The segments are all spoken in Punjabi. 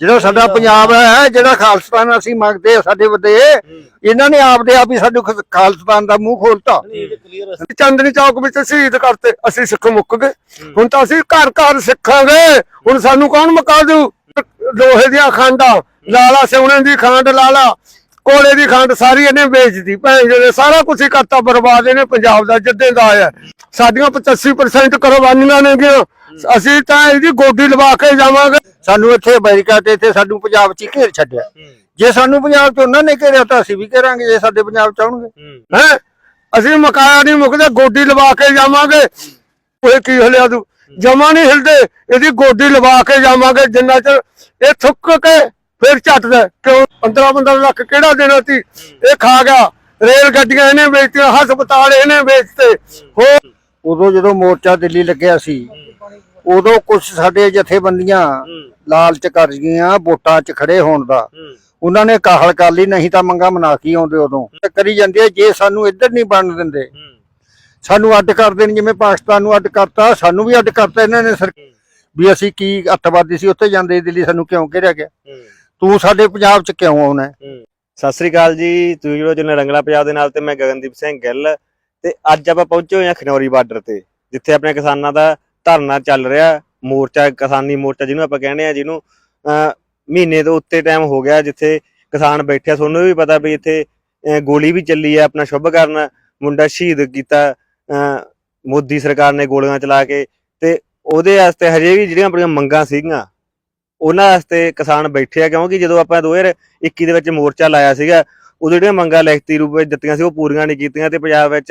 ਜਿਹੜਾ ਸਾਡਾ ਪੰਜਾਬ ਹੈ ਜਿਹੜਾ ਖਾਲਸਤਾਨ ਅਸੀਂ ਮੰਗਦੇ ਆ ਸਾਡੇ ਵੱਡੇ ਇਹਨਾਂ ਨੇ ਆਪਦੇ ਆਪ ਹੀ ਸਾਡੇ ਖ- ਖਾਲਸਤਾਨ ਦਾ ਮੂੰਹ ਖੋਲਤਾ। ਚੰਦਨੀ ਚੌਕ ਵਿੱਚ ਸ਼ਹੀਦ ਕਰਤੇ ਅਸੀਂ ਸਿੱਖ ਮੁੱਕ ਗਏ। ਹੁਣ ਤਾਂ ਅਸੀਂ ਘਰ ਘਰ ਸਿੱਖਾਂਗੇ। ਹੁਣ ਸਾਨੂੰ ਕੌਣ ਮੁਕਾ ਦੂ ਲੋਹੇ ਦੀਆਂ ਖੰਡਾਂ ਲਾਲਾ ਸਿਉਣੇ ਦੀ ਖੰਡ ਲਾਲਾ ਕੋਲੇ ਦੀ ਖੰਡ ਸਾਰੀ ਇਹਨੇ ਵੇਚਦੀ ਭੈਣ ਜਿਹੜੇ ਸਾਰਾ ਕੁਝ ਹੀ ਕਰਤਾ ਬਰਬਾਦ ਇਹਨੇ ਪੰਜਾਬ ਦਾ ਜਿੱਦੇ ਦਾ ਆਇਆ। ਸਾਡੀਆਂ 85% ਕੁਰਬਾਨੀਆਂ ਨੇ ਗਿਆ ਅਸੀਂ ਤਾਂ ਇਹਦੀ ਗੋਡੀ ਲਵਾ ਕੇ ਜਾਵਾਂਗੇ। ਸਾਨੂੰ ਇੱਥੇ ਅਮਰੀਕਾ ਤੇ ਇੱਥੇ ਸਾਨੂੰ ਪੰਜਾਬ 'ਚ ਹੀ ਘੇਰ ਛੱਡਿਆ। ਜੇ ਸਾਨੂੰ ਪੰਜਾਬ 'ਚ ਉਹਨਾਂ ਨੇ ਘੇਰਿਆ ਤਾਂ ਅਸੀਂ ਵੀ ਘੇਰਾਂਗੇ ਜੇ ਸਾਡੇ ਪੰਜਾਬ 'ਚ ਆਉਣਗੇ। ਹੈ। ਅਸੀਂ ਮਕਾਇਆ ਨਹੀਂ ਮੁਕਦੇ ਗੋਡੀ ਲਵਾ ਕੇ ਜਾਵਾਂਗੇ। ਉਹ ਕੀ ਹਲਿਆ ਤੂੰ? ਜਮਾ ਨਹੀਂ ਹਿਲਦੇ। ਇਹਦੀ ਗੋਡੀ ਲਵਾ ਕੇ ਜਾਵਾਂਗੇ ਜਿੰਨਾ ਚਿਰ ਇਹ ਥੁੱਕ ਕੇ ਫਿਰ ਝੱਟਦਾ ਕਿਉਂ? 15 15 ਲੱਖ ਕਿਹੜਾ ਦੇਣਾ ਸੀ? ਇਹ ਖਾ ਗਿਆ। ਰੇਲ ਗੱਡੀਆਂ ਇਹਨੇ ਵੇਚਤੀਆਂ ਹਸਪਤਾਲ ਇਹਨੇ ਵੇਚਤੇ। ਹੋ। ਉਦੋਂ ਜਦੋਂ ਮੋਰਚਾ ਦਿੱਲੀ ਲੱਗਿਆ ਸੀ ਉਦੋਂ ਕੁਝ ਸਾਡੇ ਜਥੇਬੰਦੀਆਂ ਲਾਲਚ ਕਰ ਗਈਆਂ ਵੋਟਾਂ 'ਚ ਖੜੇ ਹੋਣ ਦਾ। ਉਹਨਾਂ ਨੇ ਕਾਹਲ ਕਰ ਲਈ ਨਹੀਂ ਤਾਂ ਮੰਗਾ ਮਨਾ ਕੇ ਆਉਂਦੇ ਉਦੋਂ? ਕਰੀ ਜਾਂਦੇ ਜੇ ਸਾਨੂੰ ਇੱਧਰ ਨਹੀਂ ਬਣ ਦਿੰਦੇ। ਸਾਨੂੰ ਅੱਡ ਕਰ ਦੇਣ ਜਿਵੇਂ ਪਾਕਿਸਤਾਨ ਨੂੰ ਅੱਡ ਕਰਤਾ ਸਾਨੂੰ ਵੀ ਅੱਡ ਕਰਤਾ ਇਹਨਾਂ ਨੇ ਵੀ ਅਸੀਂ ਕੀ ਅੱਤਵਾਦੀ ਸੀ ਉੱਥੇ ਜਾਂਦੇ ਦਿੱਲੀ ਸਾਨੂੰ ਕਿਉਂ ਘੇਰਿਆ ਗਿਆ? ਤੂੰ ਸਾਡੇ ਪੰਜਾਬ 'ਚ ਕਿਉਂ ਆਉਣਾ? ਸਤਿ ਸ੍ਰੀ ਅਕਾਲ ਜੀ ਤੁਸੀਂ ਜੋ ਜਨ ਰੰਗਲਾ ਪੰਜਾਬ ਦੇ ਨਾਲ ਤੇ ਮੈਂ ਗਗਨਦੀਪ ਸਿੰਘ ਗਿੱਲ। ਤੇ ਅੱਜ ਆਪਾਂ ਪਹੁੰਚੇ ਹੋਏ ਹਾਂ ਖਨੌਰੀ ਬਾਰਡਰ ਤੇ ਜਿੱਥੇ ਆਪਣੇ ਕਿਸਾਨਾਂ ਦਾ ਧਰਨਾ ਚੱਲ ਰਿਹਾ ਮੋਰਚਾ ਕਿਸਾਨੀ ਮੋਰਚਾ ਜਿਹਨੂੰ ਆਪਾਂ ਕਹਿੰਦੇ ਆ ਜਿਹਨੂੰ ਅਹ, ਮਹੀਨੇ ਤੋਂ ਉੱਤੇ ਟਾਈਮ ਹੋ ਗਿਆ ਜਿੱਥੇ ਕਿਸਾਨ ਬੈਠੇ ਤੁਹਾਨੂੰ ਵੀ ਪਤਾ ਵੀ ਇੱਥੇ ਗੋਲੀ ਵੀ ਚੱਲੀ ਆ ਆਪਣਾ ਸ਼ੁਭ ਕਰਨ ਮੁੰਡਾ ਸ਼ਹੀਦ ਕੀਤਾ ਅਹ, ਮੋਦੀ ਸਰਕਾਰ ਨੇ ਗੋਲੀਆਂ ਚਲਾ ਕੇ ਤੇ ਉਹਦੇ ਵਾਸਤੇ ਹਜੇ ਵੀ ਜਿਹੜੀਆਂ ਆਪਣੀਆਂ ਮੰਗਾਂ ਸੀਗੀਆਂ ਉਹਨਾਂ ਵਾਸਤੇ ਕਿਸਾਨ ਬੈਠੇ ਆ ਕਿਉਂਕਿ ਜਦੋਂ ਆਪਾਂ 2021 ਦੇ ਵਿੱਚ ਮੋਰਚਾ ਲਾਇਆ ਸੀਗਾ ਉਦੋਂ ਜਿਹੜੀਆਂ ਮੰਗਾਂ ਲਿਖਤੀ ਰੂਪ ਵਿੱਚ ਦਿੱਤੀਆਂ ਸੀ ਉਹ ਪੂਰੀਆਂ ਨਹੀਂ ਕੀਤੀਆਂ ਤੇ ਪੰਜਾਬ ਵਿੱਚ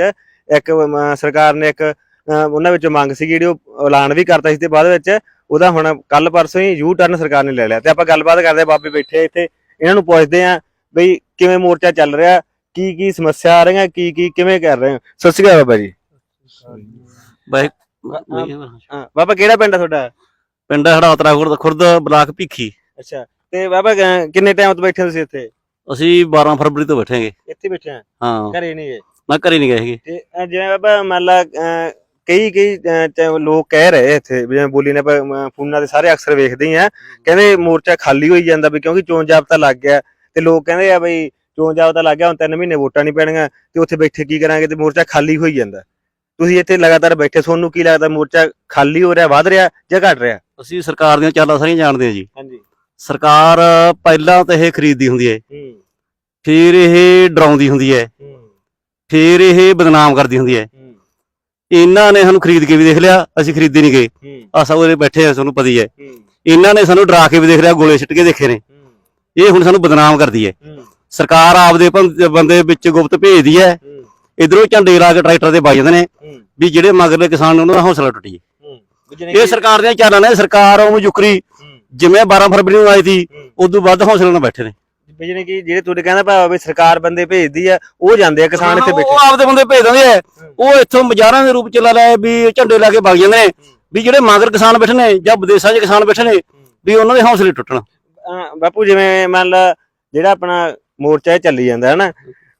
ਇੱਕ ਸਰਕਾਰ ਨੇ ਇੱਕ ਉਹਨਾਂ ਵਿੱਚੋਂ ਮੰਗ ਸੀ ਜਿਹੜੀ ਉਹ ਐਲਾਨ ਵੀ ਕਰਤਾ ਸੀ ਤੇ ਬਾਅਦ ਵਿੱਚ ਉਹਦਾ ਹੁਣ ਕੱਲ ਪਰਸੋਂ ਹੀ ਯੂ ਟਰਨ ਸਰਕਾਰ ਨੇ ਲੈ ਲਿਆ ਤੇ ਆਪਾਂ ਗੱਲਬਾਤ ਕਰਦੇ ਆ ਬਾਬੇ ਬੈਠੇ ਆ ਇੱਥੇ ਇਹਨਾਂ ਨੂੰ ਪੁੱਛਦੇ ਆ ਬਈ ਕਿਵੇਂ ਮੋਰਚਾ ਚੱਲ ਰਿਹਾ ਕੀ ਕੀ ਸਮੱਸਿਆ ਆ ਰਹੀਆਂ ਕੀ ਕੀ ਕਿਵੇਂ ਕਰ ਰਹੇ ਹੋ? ਸਤਿ ਸ਼੍ਰੀ ਅਕਾਲ ਬਾਬਾ ਜੀ। ਬਾਈ ਹਾਂ ਬਾਬਾ ਕਿਹੜਾ ਪਿੰਡ ਆ ਤੁਹਾਡਾ? ਪਿੰਡ ਹੜਾਤਰਾ ਖੁਰਦ ਖੁਰਦ ਬਲਾਕ ਭੀਖੀ। ਅੱਛਾ ਤੇ ਬਾਬਾ ਕਿੰਨੇ ਟਾਈਮ ਤੋਂ ਬੈਠੇ ਤੁਸੀਂ ਇੱਥੇ? ਅਸੀਂ 12 ਫਰਵਰੀ ਤੋਂ ਬੈਠਾਂਗੇ ਇੱਥੇ ਬੈਠੇ ਆ? ਹਾਂ। ਘਰੇ ਨਹੀਂ ਗਏ? ਮੈਂ ਘਰੇ ਨਹੀਂ ਗਏ ਹੈਗੇ। ਤੇ ਅਹ ਜਿਵੇਂ ਬਾਬਾ ਮੰਨ ਲਾ ਅਹ ਕਈ ਕਈ ਅਹ ਚ- ਲੋਕ ਕਹਿ ਰਹੇ ਇੱਥੇ ਵੀ ਜਿਵੇਂ ਬੋਲੀ ਨੇ ਆਪਾਂ ਅਹ ਫੋਨਾਂ ਦੇ ਸਾਰੇ ਅਕਸਰ ਵੇਖਦੇ ਆ। ਕਹਿੰਦੇ ਮੋਰਚਾ ਖਾਲੀ ਹੋਈ ਜਾਂਦਾ ਵੀ ਕਿਉਂਕਿ ਚੋਣ ਜਾਬਤਾ ਲੱਗ ਗਿਆ। ਤੇ ਲੋਕ ਕਹਿੰਦੇ ਆ ਬਈ ਚੋਣ ਜਾਬਤਾ ਲੱਗ ਗਿਆ ਹੁਣ 3 ਮਹੀਨੇ ਵੋਟਾਂ ਨਹੀਂ ਪੈਣੀਆਂ ਤੇ ਉੱਥੇ ਬੈਠੇ ਕੀ ਕਰਾਂਗੇ? ਤੇ ਮੋਰਚਾ ਖਾਲੀ ਹੋਈ ਜਾਂਦਾ। ਤੁਸੀਂ ਇੱਥੇ ਲਗਾਤਾਰ ਬੈਠੇ ਤੁਹਾਨੂੰ ਕੀ ਲੱਗਦਾ ਮੋਰਚਾ ਖਾਲੀ ਹੋ ਰਿਹਾ ਵੱਧ ਰਿਹਾ ਜਾਂ ਘਟ ਰਿਹਾ? ਅਸੀਂ ਸਰਕਾਰ ਦੀਆਂ ਚਾਲਾਂ ਸਾਰੀਆਂ ਜਾਣਦੇ ਹਾਂ ਜੀ। ਹਾਂਜੀ। ਸਰਕਾਰ ਪਹਿਲਾਂ ਤਾਂ ਇਹ ਖਰੀਦਦੀ ਹੁੰਦੀ ਹੈ। ਫਿਰ ਇਹ ਡਰਾਉਂਦੀ ਹੁੰਦੀ ਹੈ। ਫਿਰ ਇਹ ਬਦਨਾਮ ਕਰਦੀ ਹੁੰਦੀ ਹੈ। ਇਹਨਾਂ ਨੇ ਸਾਨੂੰ ਖਰੀਦ ਕੇ ਵੀ ਦੇਖ ਲਿਆ ਅਸੀਂ ਖਰੀਦੇ ਨਹੀਂ ਗਏ। ਆ ਸਭ ਉਰੇ ਬੈਠੇ ਆ ਤੁਹਾਨੂੰ ਪਤਾ ਹੀ ਇਹਨਾਂ ਨੇ ਸਾਨੂੰ ਡਰਾ ਕੇ ਵੀ ਦੇਖ ਲਿਆ ਗੋਲੇ ਸਿੱਟ ਕੇ ਦੇਖੇ ਨੇ। ਇਹ ਹੁਣ ਸਾਨੂੰ ਬਦਨਾਮ ਕਰਦੀ ਹੈ। ਸਰਕਾਰ ਆਪਦੇ ਬੰਦੇ ਵਿੱਚ ਗੁਪਤ ਭੇਜਦੀ ਹੈ। ਇਧਰੋਂ ਝੰਡੇ ਲਾ ਕੇ ਟਰੈਕਟਰ ਤੇ ਵੱਜ ਜਾਂਦੇ ਨੇ। ਵੀ ਜਿਹੜੇ ਮਗਰਲੇ ਕਿਸਾਨ ਨੇ ਉਹਨਾਂ ਦਾ ਹੌਸਲਾ ਟੁੱਟ ਇਹ ਸਰਕਾਰ ਦੀਆਂ ਚਾਲਾਂ ਨੇ ਸਰਕਾਰ ਉਹ ਜੁਕਰੀ ਜਿਵੇਂ 12 ਫਰਵਰੀ ਨੂੰ ਆਈ ਸੀ। ਉਦੋਂ ਵੱਧ ਹੌਸਲੇ ਨਾਲ ਬੈਠੇ ਨੇ। ਜਾਣੀ ਕਿ ਜਿਹੜੇ ਤੁਹਾਡੇ ਕਹਿੰਦਾ ਭਾਵੇਂ ਵੀ ਸਰਕਾਰ ਬੰਦੇ ਭੇਜਦੀ ਆ ਉਹ ਜਾਂਦੇ ਆ ਕਿਸਾਨ ਇੱਥੇ ਉਹ ਬੈਠੇ। ਆਪਦੇ ਬੰਦੇ ਭੇਜ ਦਿੰਦੇ ਆ। ਉਹ ਇੱਥੋਂ ਬਾਜ਼ਾਰਾਂ ਦੇ ਰੂਪ ਚ ਲਾ ਲੈ ਵੀ ਝੰਡੇ ਲਾ ਕੇ ਵਗ ਜਾਂਦੇ ਨੇ। ਵੀ ਜਿਹੜੇ ਮਗਰ ਕਿਸਾਨ ਬੈਠੇ ਨੇ ਜਾਂ ਵਿਦੇਸ਼ਾਂ 'ਚ ਕਿਸਾਨ ਬੈਠੇ ਨੇ ਵੀ ਉਹਨਾਂ ਦੇ ਹੌਸਲੇ ਟੁੱਟਣ। ਬਾਪੂ ਜਿਵੇਂ ਮੰਨ ਲਾ ਜਿਹੜਾ ਆਪਣਾ ਮੋਰਚਾ ਚੱਲੀ ਜਾਂਦਾ ਹੈ ਨਾ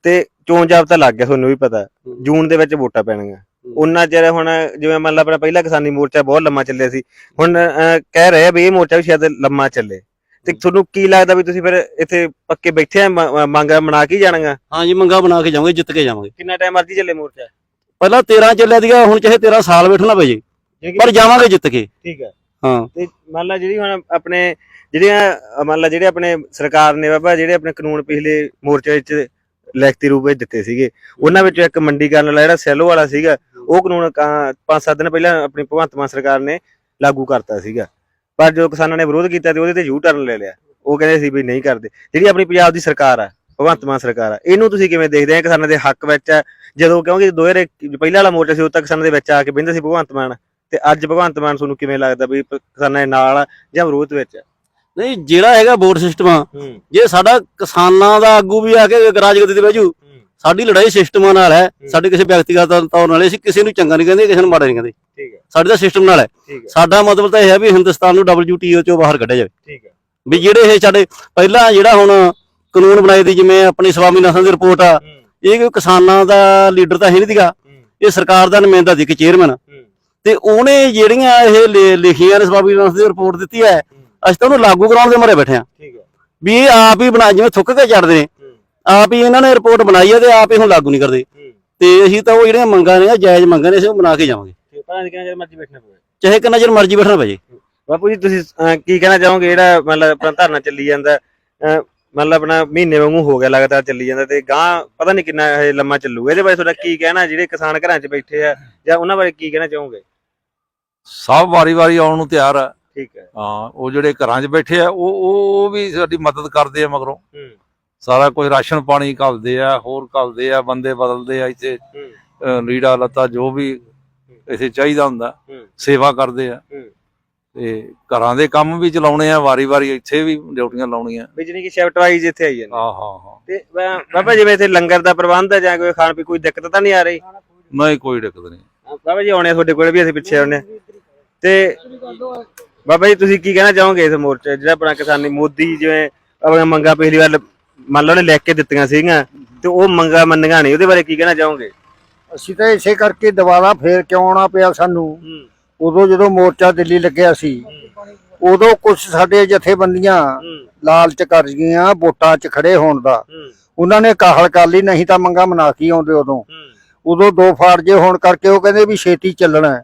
ਤੇ ਚੋਣ ਜਾਬਤਾ ਲੱਗ ਗਿਆ ਤੁਹਾਨੂੰ ਵੀ ਪਤਾ। ਜੂਨ ਦੇ ਵਿੱਚ ਵੋਟਾਂ ਪੈਣਗੀਆਂ। ਉਹਨਾਂ ਚਿਰ ਹੁਣ ਜਿਵੇਂ ਮੰਨ ਲਾ ਆਪਣਾ ਪਹਿਲਾ ਕਿਸਾਨੀ ਮੋਰਚਾ ਬਹੁਤ ਲੰਮਾ ਚੱਲਿਆ ਸੀ। ਹੁਣ ਅਹ, ਕਹਿ ਰਹੇ ਆ ਵੀ ਇਹ ਮੋਰਚਾ ਵੀ ਸ਼ਾਇਦ ਲੰਮਾ ਚੱਲੇ। ਤੇ ਤੁਹਾਨੂੰ ਕੀ ਲੱਗਦਾ ਵੀ ਤੁਸੀਂ ਫਿਰ ਇੱਥੇ ਪੱਕੇ ਬੈਠੇ ਆ ਮ- ਮੰਗ ਮਨਾ ਕੇ ਜਾਣਗਾ? ਹਾਂ ਜੀ ਮੰਗਾ ਬਣਾ ਕੇ ਜਾਵਾਂਗੇ ਜਿੱਤ ਕੇ ਜਾਵਾਂਗੇ। ਕਿੰਨਾ ਟਾਈਮ ਮਰਜ਼ੀ ਚੱਲੇ ਮੋਰਚਾ? ਪਹਿਲਾਂ 13 ਚੱਲਿਆ ਸੀਗਾ ਹੁਣ ਚਾਹੇ 13 ਸਾਲ ਬੈਠਣਾ ਪਏ ਜੀ। ਪਰ ਜਾਵਾਂਗੇ ਜਿੱਤ ਕੇ। ਠੀਕ ਹੈ। ਹਾਂ। ਤੇ ਮੰਨ ਲਾ ਜਿਹੜੀ ਹੁਣ ਆਪਣੇ ਜਿਹੜੀਆਂ ਅਹ ਮੰਨ ਲਾ ਜਿਹੜੇ ਆਪਣੇ ਸਰਕਾਰ ਨੇ ਬਾਬਾ ਜਿਹੜੇ ਆਪਣੇ ਕਾਨੂੰਨ ਪਿਛਲੇ ਮੋਰਚੇ ਵਿੱਚ ਲਿਖਤੀ ਰੂਪ ਵਿੱਚ ਦਿੱਤੇ ਸੀਗੇ ਉਹਨਾਂ ਵਿੱਚੋਂ ਇੱਕ ਮੰਡੀਕਰਨ ਵਾਲਾ ਜਿਹੜਾ ਸੈਲੋ ਵਾਲਾ ਸੀਗਾ ਉਹ ਕਾਨੂੰਨ ਪੰਜ ਸੱਤ ਦਿਨ ਪਹਿਲਾਂ ਆਪਣੀ ਭਗਵੰਤ ਮਾਨ ਸਰਕਾਰ ਨੇ ਲਾਗੂ ਕਰਤਾ ਸੀਗਾ। ਪਰ ਜੋ ਕਿਸਾਨਾਂ ਨੇ ਵਿਰੋਧ ਕੀਤਾ ਤੇ ਉਹਦੇ ਤੇ ਯੂ ਟਰਨ ਲੈ ਲਿਆ। ਉਹ ਕਹਿੰਦੇ ਸੀ ਵੀ ਨਹੀਂ ਕਰਦੇ। ਜਿਹੜੀ ਆਪਣੀ ਪੰਜਾਬ ਦੀ ਸਰਕਾਰ ਆ ਭਗਵੰਤ ਮਾਨ ਸਰਕਾਰ ਆ ਇਹਨੂੰ ਤੁਸੀਂ ਕਿਵੇਂ ਦੇਖਦੇ ਆ ਕਿਸਾਨਾਂ ਦੇ ਹੱਕ ਵਿੱਚ ਆ? ਜਦੋਂ ਕਿਉਂਕਿ 2001 ਪਹਿਲਾਂ ਵਾਲਾ ਮੋਰਚਾ ਸੀ ਉਦੋਂ ਤੱਕ ਕਿਸਾਨਾਂ ਦੇ ਵਿੱਚ ਆ ਕੇ ਬਹਿੰਦੇ ਸੀ ਭਗਵੰਤ ਮਾਨ। ਤੇ ਅੱਜ ਭਗਵੰਤ ਮਾਨ ਤੁਹਾਨੂੰ ਕਿਵੇਂ ਲੱਗਦਾ ਵੀ ਕਿਸਾਨਾਂ ਦੇ ਨਾਲ ਜਾਂ ਵਿਰੋਧ ਵਿੱਚ? ਨਹੀਂ ਜਿਹੜਾ ਹੈਗਾ ਵੋਟ ਸਿਸਟਮ ਜੇ ਸਾਡਾ ਕਿਸਾਨਾਂ ਦਾ ਆਗੂ ਵੀ ਆ ਕੇ ਰਾਜਗਦੀ ਤੇ ਬਹਿਜੂ ਸਾਡੀ ਲੜਾਈ ਸਿਸਟਮਾਂ ਨਾਲ ਹੈ। ਸਾਡੇ ਕਿਸੇ ਵਿਅਕਤੀਗਤ ਤੌਰ ਨਾਲ ਅਸੀਂ ਕਿਸੇ ਨੂੰ ਚੰਗਾ ਨਹੀਂ ਕਹਿੰਦੇ ਕਿਸੇ ਨੂੰ ਮਾੜਾ ਨਹੀਂ ਕਹਿੰਦੇ। ਠੀਕ ਹੈ। ਸਾਡੀ ਤਾਂ ਸਿਸਟਮ ਨਾਲ ਹੈ। ਸਾਡਾ ਮਤਲਬ ਤਾਂ ਇਹ ਹੈ ਵੀ ਹਿੰਦੁਸਤਾਨ ਨੂੰ WTO ਚੋਂ ਬਾਹਰ ਕੱਢਿਆ ਜਾਵੇ। ਠੀਕ ਹੈ। ਵੀ ਜਿਹੜੇ ਇਹ ਸਾਡੇ ਪਹਿਲਾਂ ਜਿਹੜਾ ਹੁਣ ਕਾਨੂੰਨ ਬਣਾਏ ਦੀ ਜਿਵੇਂ ਆਪਣੀ ਸਵਾਮੀਨਾਥਨ ਦੀ ਰਿਪੋਰਟ ਆ ਇਹ ਕੋਈ ਕਿਸਾਨਾਂ ਦਾ ਲੀਡਰ ਤਾਂ ਹੈ ਨਹੀਂ ਦੀਗਾ ਇਹ ਸਰਕਾਰ ਦਾ ਨੁਮਾਇੰਦਾ ਸੀ ਕਿ ਚੇਅਰਮੈਨ ਤੇ ਉਹਨੇ ਜਿਹੜੀਆਂ ਇਹ ਲਿਖੀਆਂ ਨੇ ਸਵਾਮੀਨਾਥਨ ਦੀ ਰਿਪੋਰਟ ਦਿੱਤੀ ਹੈ ਅਸੀਂ ਤਾਂ ਉਹਨੂੰ ਲਾਗੂ ਕਰਾਉਣ ਦੇ ਮਾਰੇ ਬੈਠੇ ਆ ਠੀਕ ਹੈ। ਵੀ ਇਹ ਆਪ ਹੀ ਬਣਾ ਜਿਵੇਂ ਥੁੱਕ ਕੇ ਚੜਦੇ ਨੇ। ਆਪ ਹੀ ਇਹਨਾਂ ਨੇ ਰਿਪੋਰਟ ਬਣਾਈ ਹੈ ਤੇ ਆਪ ਹੀ ਹੁਣ ਲਾਗੂ ਨਹੀਂ ਕਰਦੇ। ਤੇ ਅਸੀਂ ਤਾਂ ਉਹ ਜਿਹੜੀਆਂ ਮੰਗਾਂ ਨੇ ਜਾਇਜ਼ ਮੰਗਾਂ ਨੇ ਅਸੀਂ ਉਹ ਬਣਾ ਕੇ ਜਾਵਾਂਗੇ। ਠੀਕ ਭਾਵੇਂ ਕਿੰਨਾ ਚਿਰ ਮਰਜ਼ੀ ਬੈਠਣਾ ਪਵੇ। ਚਾਹੇ ਕਿੰਨਾ ਚਿਰ ਮਰਜ਼ੀ ਬੈਠਣਾ ਜੀ ਬਾਪੂ ਜੀ ਤੁਸੀਂ ਕੀ ਕਹਿਣਾ ਚਾਹੋਗੇ? ਜਿਹੜਾ ਮਤਲਬ ਆਪਣਾ ਧਰਨਾ ਚੱਲੀ ਜਾਂਦਾ ਮਤਲਬ ਆਪਣਾ ਮਹੀਨੇ ਵਾਂਗੂ ਹੋ ਗਿਆ ਲਗਾਤਾਰ ਚੱਲੀ ਜਾਂਦਾ ਤੇ ਗਾਂ ਪਤਾ ਨਹੀਂ ਕਿੰਨਾ ਇਹ ਲੰਮਾ ਚੱਲੂਗਾ। ਇਹਦੇ ਬਾਰੇ ਤੁਹਾਡਾ ਕੀ ਕਹਿਣਾ? ਜਿਹੜੇ ਕਿਸਾਨ ਘਰਾਂ 'ਚ ਬੈਠੇ ਆ ਜਾਂ ਉਹਨਾਂ ਬਾਰੇ ਕੀ ਕਹਿਣਾ ਚਾਹੋਗੇ? ਸਭ ਵਾਰੀ-ਵਾਰੀ ਆਉਣ ਨੂੰ ਤਿਆਰ ਆ। ਠੀਕ ਹੈ। ਹਾਂ ਉਹ ਜਿਹੜੇ ਘਰਾਂ 'ਚ ਬੈਠੇ ਆ ਉਹ ਉਹ ਵੀ ਸਾਡੀ ਮਦਦ ਕਰਦੇ ਆ ਮਗਰੋਂ। ਸਾਰਾ ਕੋਈ ਰਾਸ਼ਨ ਪਾਣੀ ਘੱਲਦੇ ਆ ਹੋਰ ਘੱਲਦੇ ਆ ਬੰਦੇ ਬਦਲਦੇ ਆ ਇੱਥੇ ਲੀੜਾ ਲੱਤਾ ਜੋ ਵੀ ਇੱਥੇ ਚਾਹੀਦਾ ਹੁੰਦਾ ਸੇਵਾ ਕਰਦੇ ਆ। ਤੇ ਘਰਾਂ ਦੇ ਕੰਮ ਵੀ ਚਲਾਉਣੇ ਆ ਵਾਰੀ-ਵਾਰੀ ਇੱਥੇ ਵੀ ਡਿਊਟੀਆਂ ਲਾਉਣੀਆਂ। ਬਿਜਲੀ ਕੀ ਸ਼ਿਫਟ ਵਾਈਜ਼ ਇੱਥੇ ਆਈ ਜਾਂਦੀ। ਹਾਂ ਹਾਂ ਹਾਂ ਤੇ ਬਾਬਾ ਜਿਵੇਂ ਇੱਥੇ ਲੰਗਰ ਦਾ ਪ੍ਰਬੰਧ ਹੈ ਜਾਂ ਕੋਈ ਖਾਣ ਪੀ ਕੋਈ ਦਿੱਕਤ ਤਾਂ ਨਹੀਂ ਆ ਰਹੀ? ਨਹੀਂ ਕੋਈ ਦਿੱਕਤ ਨਹੀਂ। ਬਾਬਾ ਜੀ ਆਉਣੇ ਤੁਹਾਡੇ ਕੋਲ ਵੀ ਅਸੀਂ ਪਿੱਛੇ ਆਉਣੇ। ਤੇ ਬਾਬਾ ਜੀ ਤੁਸੀਂ ਕੀ ਕਹਿਣਾ ਚਾਹੋਗੇ ਇਸ ਮੋਰਚੇ ਜਿਹੜਾ ਆਪਣਾ ਕਿਸਾਨੀ ਮੋਦੀ ਜਿਵੇਂ ਆਪਣੀਆਂ ਮੰਗਾਂ ਪਿਛਲੀ ਵਾਰ ਮੰਨ ਲਓ ਨੇ ਲਿਖ ਕੇ ਦਿੱਤੀਆਂ ਸੀਗੀਆਂ ਤੇ ਉਹ ਮੰਗਾਂ ਮੰਨੀਆਂ ਨਹੀਂ ਉਹਦੇ ਬਾਰੇ ਕੀ ਕਹਿਣਾ ਚਾਹੋਗੇ? ਅਸੀਂ ਤਾਂ ਇਸੇ ਕਰਕੇ ਦੁਬਾਰਾ ਫੇਰ ਕਿਉਂ ਆਉਣਾ ਪਿਆ ਸਾਨੂੰ? ਉਦੋਂ ਜਦੋਂ ਮੋਰਚਾ ਦਿੱਲੀ ਲੱਗਿਆ ਸੀ ਉਦੋਂ ਕੁਝ ਸਾਡੇ ਜਥੇਬੰਦੀਆਂ ਲਾਲਚ ਕਰ ਗਈਆਂ ਵੋਟਾਂ 'ਚ ਖੜੇ ਹੋਣ ਦਾ। ਉਹਨਾਂ ਨੇ ਕਾਹਲ ਕਰ ਲਈ ਨਹੀਂ ਤਾਂ ਮੰਗਾ ਮਨਾ ਕੇ ਆਉਂਦੇ ਉਦੋਂ? ਉਦੋਂ ਦੋ ਫਾਰਜੇ ਹੋਣ ਕਰਕੇ ਉਹ ਕਹਿੰਦੇ ਵੀ ਛੇਤੀ ਚੱਲਣਾ